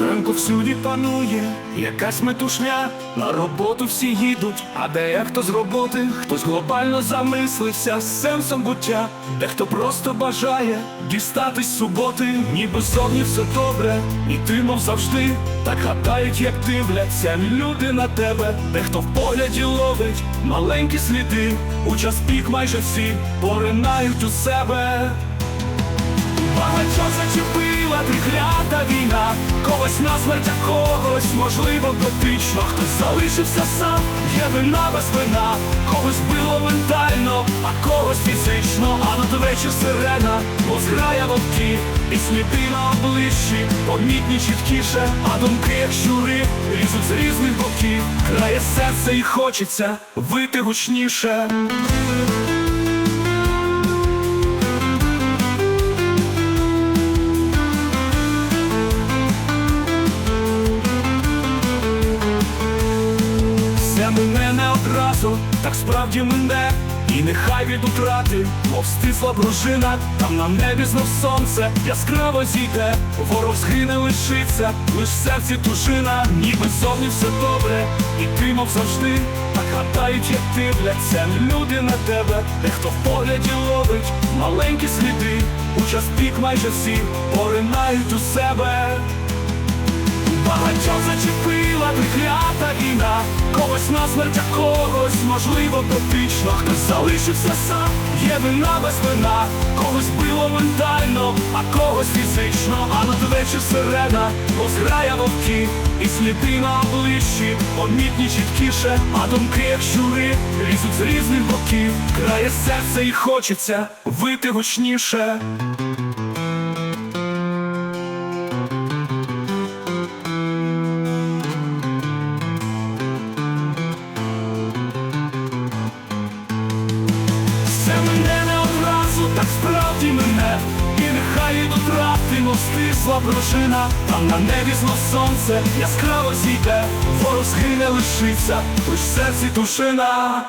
повсюди панує якась метушня, на роботу всі їдуть, а дехто з роботи, хтось глобально замислився з сенсом буття, дехто просто бажає дістатись суботи, ніби зовні все добре, і ти, мов завжди, так гадають, як дивляться люди на тебе, дехто в погляді ловить маленькі сліди, у час пік майже всі поринають у себе. Багатьох зачепила триклята війна, когось на смерть, а когось, можливо, дотично, хтось залишився сам, є вина без вина, когось било ментально, а когось фізично, а надвечір сирена, розграє вовки, і сліди на обличчі, помітні чіткіше, а думки, як щури, лізуть з різних боків, крає серце і хочеться вити гучніше. Мене не одразу, так справді мене, і нехай від утрати, мов стисла пружина, там на небі знов сонце яскраво зійде, ворог згине лишиться, лиш в серці тужина, ніби зовні все добре, і ти, мов завжди, так гадають, як дивляться люди на тебе, дехто в погляді ловить маленькі сліди, у час пік майже всі поринають у себе. Багатьох зачепила триклята війна, когось на смерть, а когось, можливо, дотично, хтось залишився сам, є вина без вина, когось било ментально, а когось фізично, а надвечір сирена розграє вовки, і сліди на обличчі, помітні чіткіше, а думки, як щури, лізуть з різних боків, крає серце і хочеться вити гучніше. Дотрати, мов стисла пружина Там на небі знов сонце яскраво зійде Ворог згине лишиться, лиш серці тушина